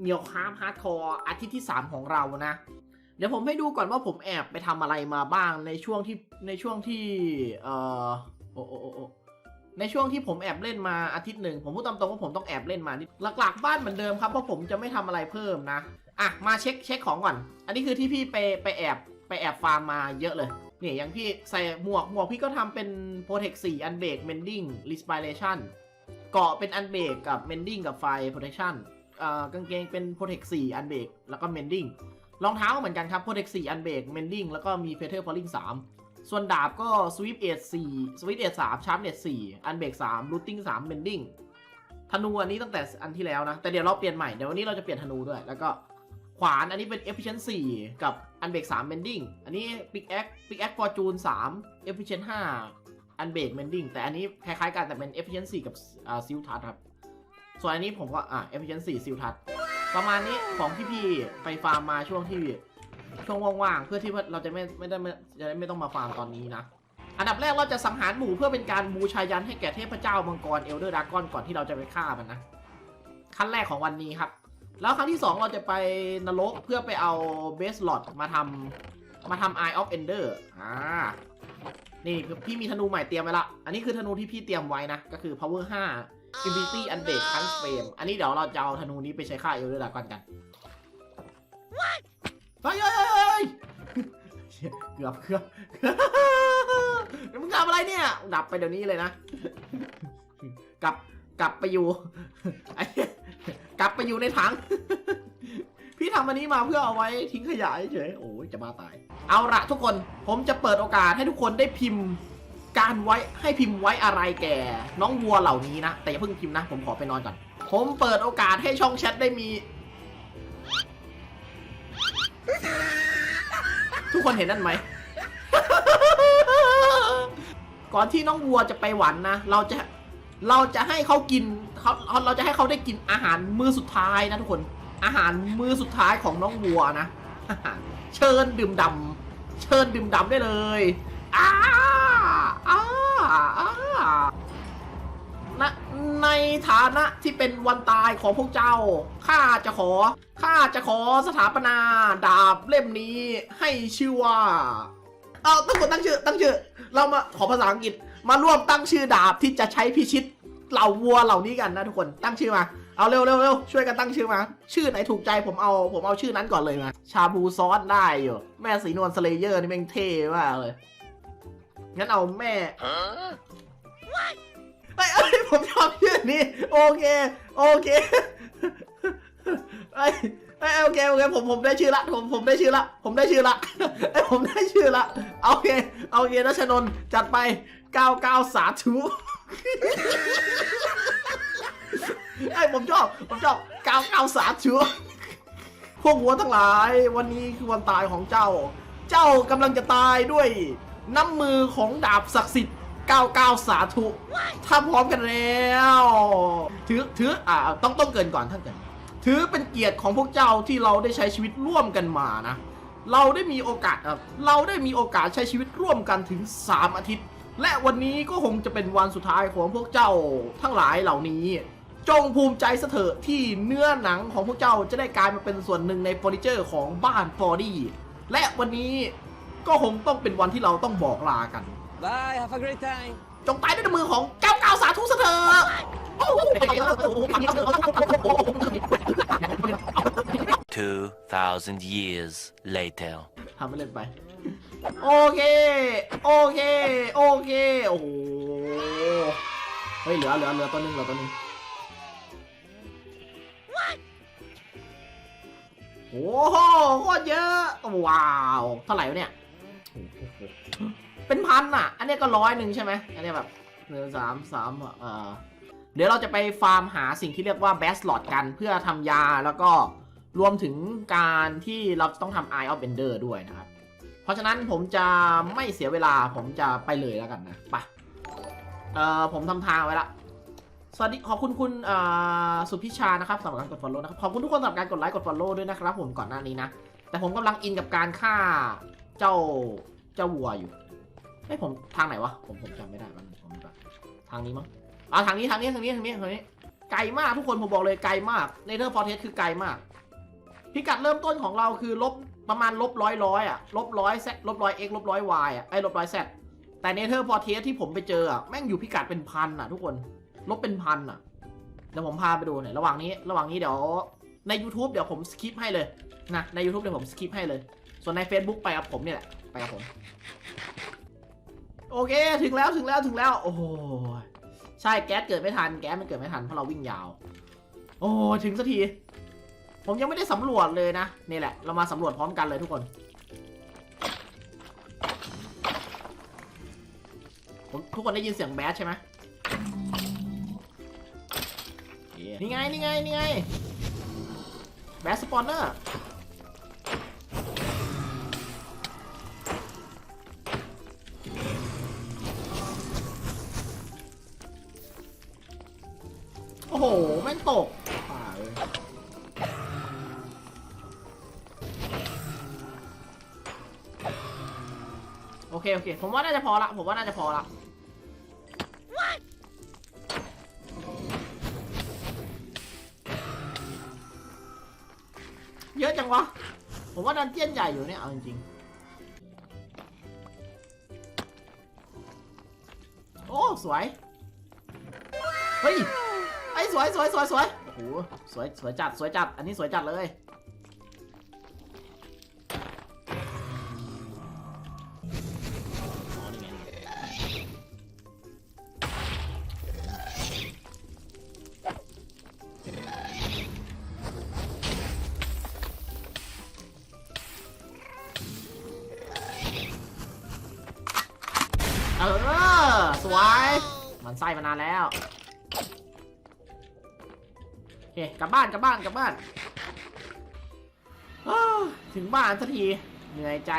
เมียวคราฟฮาร์ดคอร์อาทิตย์ที่ 3 ของเรานะ เดี๋ยวผมให้ดูก่อนว่าผมแอบไปทำอะไรมาบ้างในช่วงที่ในช่วงที่เอ่อโอ้โอ้โอ้ในช่วงที่ผมแอบเล่นมาอาทิตย์หนึ่งผมพูดตามตรงว่าผมต้องแอบเล่นมานิดหลักๆบ้านเหมือนเดิมครับเพราะผมจะไม่ทำอะไรเพิ่มนะอะมาเช็คเช็คของก่อน อันนี้คือที่พี่ไปไปแอบไปแอบฟาร์มมาเยอะเลยเนี่ยอย่างพี่ใส่หมวกหมวกพี่ก็ทำเป็น Protect 4อันเบรก Mending Respiration เกาะเป็นอันเบรกกับ Mending กับไฟ Protection กางเกงเป็น Protect 4อันเบรกแล้วก็ Mending รองเท้าก็เหมือนกันครับ Protect 4อันเบรก Mending แล้วก็มี Feather Falling 3ส่วนดาบก็ Sweep Edge 4 Sweep Edge 3 Sharp Edge 4อันเบรก3 Looting 3 Mending ธนูอันนี้ตั้งแต่อันที่แล้วนะ แต่เดี๋ยวเราเปลี่ยนใหม่ เดี๋ยววันนี้เราจะเปลี่ยนธนูด้วย แล้วก็ขวานอันนี้เป็น Efficient 4กับอันเบรก3 Mending อันนี้ Pickaxe Pickaxe Fortune 3 Efficient 5อันเบรก Mending แต่อันนี้คล้ายๆกันแต่เป็น Efficient 4กับอ่า Seal Touch ครับ ส่วนอันนี้ผมก็อ่า Efficient 4 Seal Touch ประมาณนี้ของที่พี่ไปฟาร์มมาช่วงที่ช่วงว่างๆเพื่อที่ว่าเราจะไม่ไม่ได้ไม่จะได้ไม่ต้องมาฟาร์มตอนนี้นะ อันดับแรกเราจะสังหารหมูเพื่อเป็นการบูชายันให้แก่เทพเจ้ามังกรเอลเดอร์ดากอนก่อนที่เราจะไปฆ่ามันนะขั้นแรกของวันนี้ครับ แล้วครั้งที่ 2 เราจะไปนรกเพื่อไปเอาเบสหลอดมาทำมาทำ Eye of Ender อ่านี่พี่มีธนูใหม่เตรียมไว้ละ อันนี้คือธนูที่พี่เตรียมไว้นะ ก็คือ power 5 infinity unbreak trans frame อันนี้เดี๋ยวเราจะเอาธนูนี้ไปใช้ฆ่าเอลเดอร์ดากอนกันเฮ้ยเฮ้ยเฮ้ยเฮ้ยเชี่ยเกือบเกือบเดี๋ยวมึงทำอะไรเนี่ย ดับไปเดี๋ยวนี้เลยนะ กลับกลับไปอยู่ไอ้เหี้ยกลับไปอยู่ในถัง พี่ทำอันนี้มาเพื่อเอาไว้ทิ้งขยะเฉยๆโอ้ยจะบ้าตาย เอาละทุกคน ผมจะเปิดโอกาสให้ทุกคนได้พิมพ์ การไว้ให้พิมพ์ไว้อะไรแก่ น้องวัวเหล่านี้นะ แต่อย่าเพิ่งพิมพ์นะ ผมขอไปนอนก่อน ผมเปิดโอกาสให้ช่องแชทได้มี ทุกคนเห็นนั่นไหม ก่อนที่น้องวัวจะไปหวันนะ เราจะเราจะให้เขากินเขาเราจะให้เขาได้กินอาหารมื้อสุดท้ายนะทุกคน อาหารมื้อสุดท้ายของน้องวัวนะ เชิญดื่มดำเชิญดื่มดำได้เลยอ้า อ้าณในฐานะที่เป็นวันตายของพวกเจ้า ข้าจะขอ ข้าจะขอสถาปนาดาบเล่มนี้ให้ชื่อว่า เอาตั้งกดตั้งชื่อ ตั้งชื่อ เรามาขอภาษาอังกฤษ มาร่วมตั้งชื่อดาบที่จะใช้พิชิตเหล่าวัวเหล่านี้กันนะทุกคน ตั้งชื่อมา เอาเร็วเร็วเร็วช่วยกันตั้งชื่อมา ชื่อไหนถูกใจผมเอา ผมเอาชื่อนั้นก่อนเลยมา ชาบูซอสได้อยู่ แม่สีนวลสเลเยอร์นี่แม่งเท่มากเลย งั้นเอาแม่ไอ้ยเอ้ยผมชอบชื่อนี้โอเค โอเคไอ้ยเอ้ยโอเคโอเคผมผมได้ชื่อละผมผมได้ชื่อละ ผมได้ชื่อละไอ้ยผมได้ชื่อละโอเคโอเคนัชนนท์จัดไป99สาธุไอ้ยผมชอบผมชอบ99สาธุพวกวัวทั้งหลาย วันนี้คือวันตายของเจ้า เจ้ากำลังจะตายด้วย น้ำมือของดาบศักดิ์สิทธิ์99 สาธุ ถ้าพร้อมกันแล้ว ถือ ถือ อ่า ต้องต้องเกินก่อนท่านเกินถือเป็นเกียรติของพวกเจ้าที่เราได้ใช้ชีวิตร่วมกันมานะ เราได้มีโอกาสเอ่อเราได้มีโอกาสใช้ชีวิตร่วมกันถึง 3 อาทิตย์ และวันนี้ก็คงจะเป็นวันสุดท้ายของพวกเจ้าทั้งหลายเหล่านี้ จงภูมิใจซะเถอะที่เนื้อหนังของพวกเจ้าจะได้กลายมาเป็นส่วนหนึ่งในเฟอร์นิเจอร์ของบ้านฟอร์ดี้ และวันนี้ ก็คงต้องเป็นวันที่เราต้องบอกลากัน Bye, have a great time. จงตายด้วยน้ำมือของเก้าเก้าสาธุซะเถอะ2,000 years later. ทำไม่เล่นไป โอเค โอเค โอเค โอ้โห เฮ้ย เหลือ เหลือ เหลือตัวหนึงเหลือตัวหนึงโอ้โหโคตรเยอะ ว้าว เท่าไหร่วะเนี่ยโอ้โห เป็นพันอะ อันนี้ก็ร้อยหนึ่งใช่ไหมอันนี้แบบหนึ่งสามสามเอ่อเดี๋ยวเราจะไปฟาร์มหาสิ่งที่เรียกว่าแบสลอดกันเพื่อทำยาแล้วก็รวมถึงการที่เราต้องทำ Eye of Ender ด้วยนะครับ เพราะฉะนั้นผมจะไม่เสียเวลาผมจะไปเลยแล้วกันนะไปเอ่อผมทำทางไว้ละ สวัสดีขอบคุณคุณเอ่อสุพิชานะครับสำหรับการกด follow นะครับ ขอบคุณทุกคนสำหรับการกดไลค์กด follow ด้วยนะครับผมก่อนหน้านี้นะ แต่ผมกำลังอินกับการฆ่า เจ้าเจ้าวัวอยู่ไอ้ยผมทางไหนวะผมผมจำไม่ได้มันผมแบบทางนี้มั้งอ่าทางนี้ทางนี้ทางนี้ทางนี้ทางนี้ไกลมากทุกคนผมบอกเลยไกลมากเนเธอร์ฟอร์เทสคือไกลมาก พิกัดเริ่มต้นของเราคือลบประมาณลบร้อยร้อยอะลบร้อยแซลบร้อยเอ็กลบร้อยวายอะไอ้ลบร้อยแซแต่เนเธอร์พอร์เทสที่ผมไปเจออะแม่งอยู่พิกัดเป็นพันอะ ทุกคนลบเป็นพันอะเดี๋ยวผมพาไปดูหน่อยระหว่างนี้ ระหว่างนี้เดี๋ยวใน YouTube เดี๋ยวผมสคิปให้เลยนะใน YouTube เดี๋ยวผมสคิปให้เลย ส่วนใน Facebook ไปกับผมเนี่ยแหละ ไปกับผม โอเคถึงแล้วถึงแล้วถึงแล้ว โอ้ใช่แก๊สเกิดไม่ทัน แก๊สมันเกิดไม่ทันเพราะเราวิ่งยาว โอ้ถึงสักที ผมยังไม่ได้สำรวจเลยนะ นี่แหละ เรามาสำรวจพร้อมกันเลยทุกคน ทุกคนได้ยินเสียงแบสใช่ไหมนี่ไงนี่ไงนี่ไงแบสสปอนเนอร์ ตกป่าเลยโอเค โอเค ผมว่าน่าจะพอละ ผมว่าน่าจะพอละเยอะจังวะ ผมว่าดันเจี้ยนใหญ่อยู่เนี่ย เอาจริงๆ โอ้ สวย เฮ้ย ไอ้สวยสวยสวยสวยโอ้โหสวยสวยจัดสวยจัด อันนี้สวยจัดเลยอ๋อนี่ไงนี่ไงเออสวยมันไส้มานานแล้ว กลับบ้านกลับบ้านกลับบ้านถึงบ้านสักทีเหนื่อยใจ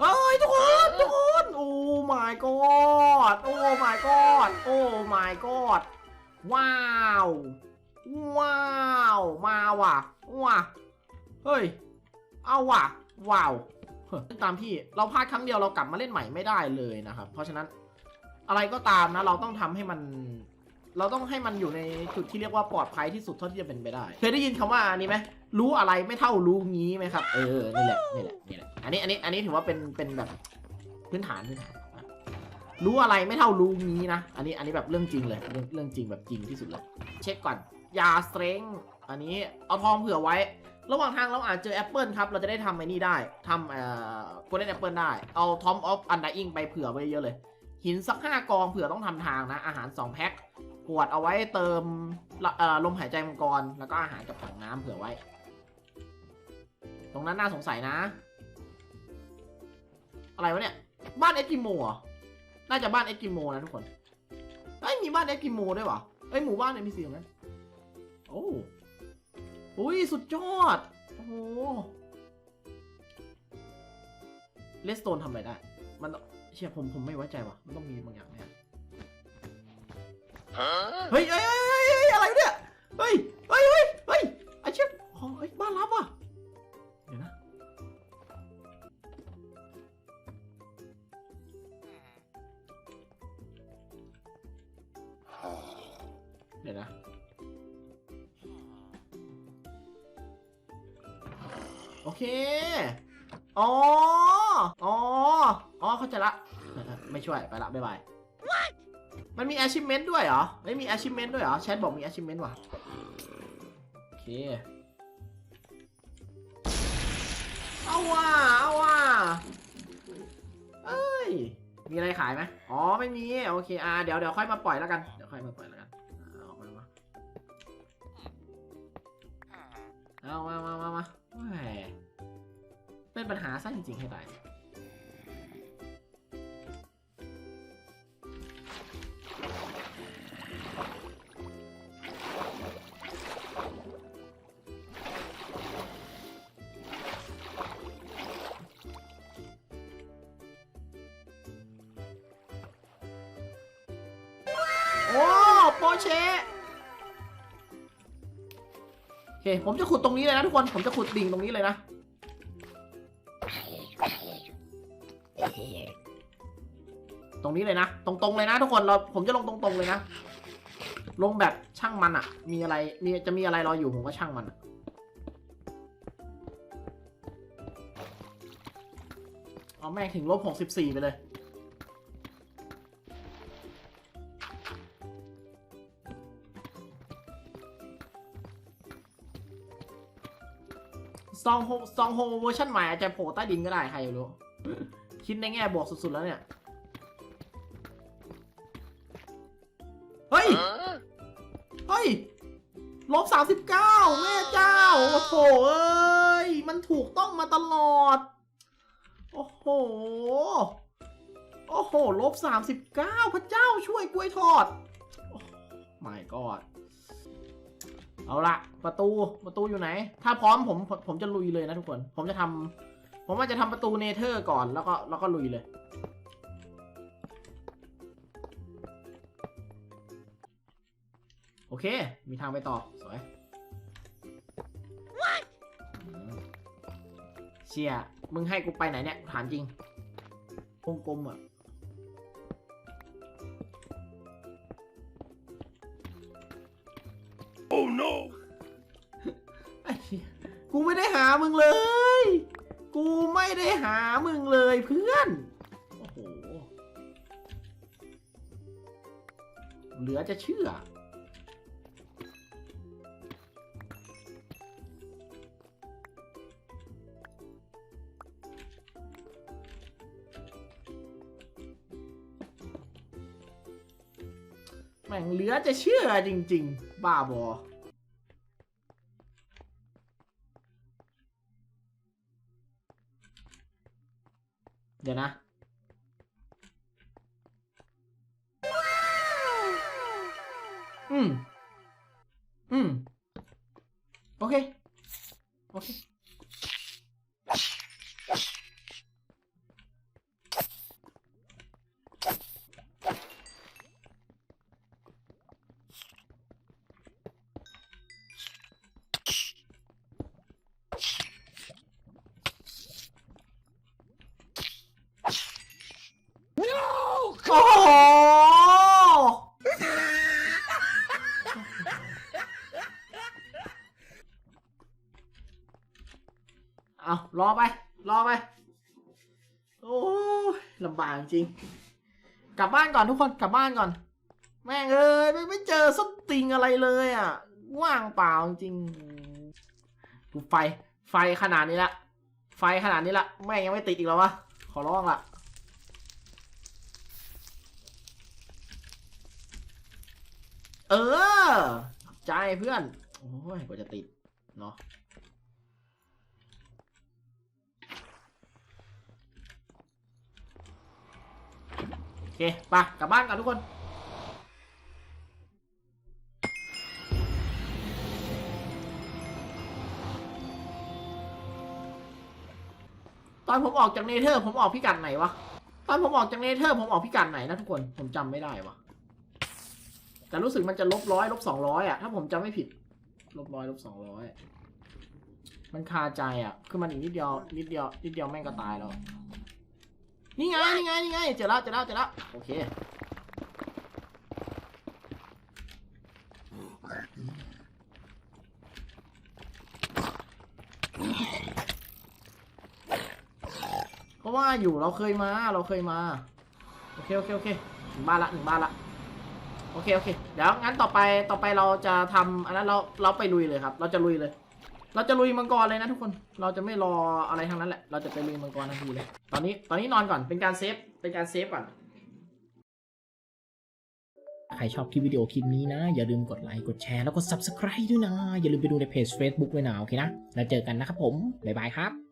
เฮ้ยทุกคนทุกคนโอ้ my god โอ้ my god โอ้ my god ว้าว ว้าวมาว่ะว้าเฮ้ย เอาว่ะ ว้าวเฮ้ยตามที่เราพลาดครั้งเดียวเรากลับมาเล่นใหม่ไม่ได้เลยนะครับ เพราะฉะนั้นอะไรก็ตามนะ เราต้องทำให้มัน เราต้องให้มันอยู่ในจุดที่เรียกว่าปลอดภัยที่สุดเท่าที่จะเป็นไปได้ เคยได้ยินคำว่าอันนี้ไหมรู้อะไรไม่เท่ารู้งี้ไหมครับ เออ นี่แหละ นี่แหละ นี่แหละ อันนี้ อันนี้ อันนี้ถือว่าเป็น เป็นแบบพื้นฐานพื้นฐานอะรู้อะไรไม่เท่ารู้งี้นะ อันนี้ อันนี้แบบเรื่องจริงเลย เรื่องเรื่องจริงแบบจริงที่สุดเลย เช็คก่อน ยาสเตรงอันนี้ เอาทองเผื่อไว้ ระหว่างทางเราอาจเจอแอปเปิลครับ เราจะได้ทำไอ้นี่ได้ทำเอ่อโกลเด้นแอปเปิลได้ เอาทอมออฟอันดาอิงไปเผื่อไว้เยอะเลย หินสักห้ากองเผื่อต้องทำทางนะ อาหารสองแพ็ค ขวดเอาไว้เติมลลมหายใจมังกร แล้วก็อาหารกับถังน้ำเผื่อไว้ ตรงนั้นน่าสงสัยนะ อะไรวะเนี่ย บ้านเอสกิโมเหรอน่าจะบ้านเอสกิโมนะทุกคนเอ้ยมีบ้านเอสกิโมด้วยวะเอ้ยหมู่บ้านเอ็มพีซีตรงนั้นโอ้อุ้ยสุดยอด โอ้โหเลสโตนทำอะไรได้ มันเชี่ยผมผมไม่ไว้ใจว่ะ มันต้องมีบางอย่างแน่ เฮ้ยเฮ้ยเฮ้ยเฮ้ยอะไรเนี่ย เฮ้ย เฮ้ยเฮ้ยเฮ้ยไอเชี่ยอ๋อเฮ้ยบ้านรับว่ะ เดี๋ยวนะ เดี๋ยวนะ โอเค อ๋อ อ๋อ อ๋อ เข้าใจละ ไม่ช่วย ไปละบ๊ายบาย มันมี achievement ด้วยเหรอไม่มี achievement ด้วยเหรอแชทบอกมี achievement ว่ะโอเคเอาว่ะเอาว่ะเอ้ยมีอะไรขายไหมอ๋อไม่มีโอเคอ่าเดี๋ยวเดี๋ยวค่อยมาปล่อยแล้วกันเดี๋ยวค่อยมาปล่อยแล้วกันอ่าเอามามาเอามามามามาเป็นปัญหาซะจริงๆให้ตาย เค ผมจะขุดตรงนี้เลยนะทุกคน ผมจะขุดดิ่งตรงนี้เลยนะ ตรงนี้เลยนะ ตรงๆเลยนะทุกคน เรา ผมจะลงตรงๆเลยนะ ลงแบบช่างมันอะมีอะไร มี จะมีอะไรรออยู่ผมก็ช่างมันอะเอาแม่งถึงลบหกสิบสี่ไปเลย ซองโฮซองโฮเวอร์ชันใหม่อาจจะโผล่ใต้ดินก็ได้ใครจะรู้ คิดในแง่บวกสุด ๆ แล้วเนี่ย เฮ้ย เฮ้ยลบสามสิบเก้าแม่เจ้า โอ้โหเอ้ย มันถูกต้องมาตลอด โอ้โห โอ้โหลบสามสิบเก้าพระเจ้าช่วยกล้วยทอดไม่กอด เอาละประตูประตูอยู่ไหน ถ้าพร้อมผมผมผมจะลุยเลยนะทุกคน ผมจะทำผมว่าจะทำประตูเนเธอร์ก่อนแล้วก็แล้วก็ลุยเลย โอเค มีทางไปต่อ สวยอืมเชี่ยมึงให้กูไปไหนเนี่ยถามจริงวงกลมอะ Oh no! ไอ้เหี้ยกูไม่ได้หามึงเลย กูไม่ได้หามึงเลยเพื่อน โอ้โห เหลือจะเชื่อ แม่งเหลือจะเชื่อจริง ๆ บ้าบอเดี๋ยวนะ อืม อืม โอเค โอเค โอ้โห เอารอไป รอไป โอ้ลำบากจริง กลับบ้านก่อนทุกคนกลับบ้านก่อน แม่งเอ้ยไม่ไม่เจอสติงอะไรเลยอะ ว่างเปล่าจริงดูไฟ ไฟขนาดนี้ละ ไฟขนาดนี้ละ แม่งยังไม่ติดอีกแล้ววะ ขอร้องละเออ ใจเพื่อน โอ้ยกว่าจะติด เนาะ เคไปกลับบ้านกันทุกคนตอนผมออกจากเนเธอร์ ผมออกพิกัดไหนวะ ตอนผมออกจากเนเธอร์ผมออกพิกัดไหนนะทุกคน ผมจำไม่ได้วะแต่รู้สึกมันจะลบร้อยลบสองร้อยอะถ้าผมจำไม่ผิด ลบร้อยลบสองร้อยมันคาใจอะคือมันอีกนิดเดียวนิดเดียวนิดเดียวแม่งก็ตายแล้ว นี่ไงนี่ไงนี่ไงเจอแล้วเจอแล้วเจอแล้วโอเคเพราะว่าอยู่เราเคยมาเราเคยมา โอเคโอเคโอเคถึงบ้านละถึงบ้านละโอเคโอเคเดี๋ยวงั้นต่อไปต่อไปเราจะทำอันนั้นเราเราไปลุยเลยครับ เราจะลุยเลย เราจะลุยมังกรเลยนะทุกคน เราจะไม่รออะไรทั้งนั้นแหละ เราจะไปลุยมังกรทันทีเลย ตอนนี้ ตอนนี้นอนก่อน เป็นการเซฟ เป็นการเซฟก่อน ใครชอบคลิปวิดีโอคลิปนี้นะ อย่าลืมกดไลค์ กดแชร์ แล้วก็ subscribe ด้วยนะ อย่าลืมไปดูในเพจ Facebook ด้วยนะ โอเคนะ แล้วเจอกันนะครับผม บ๊ายบายครับ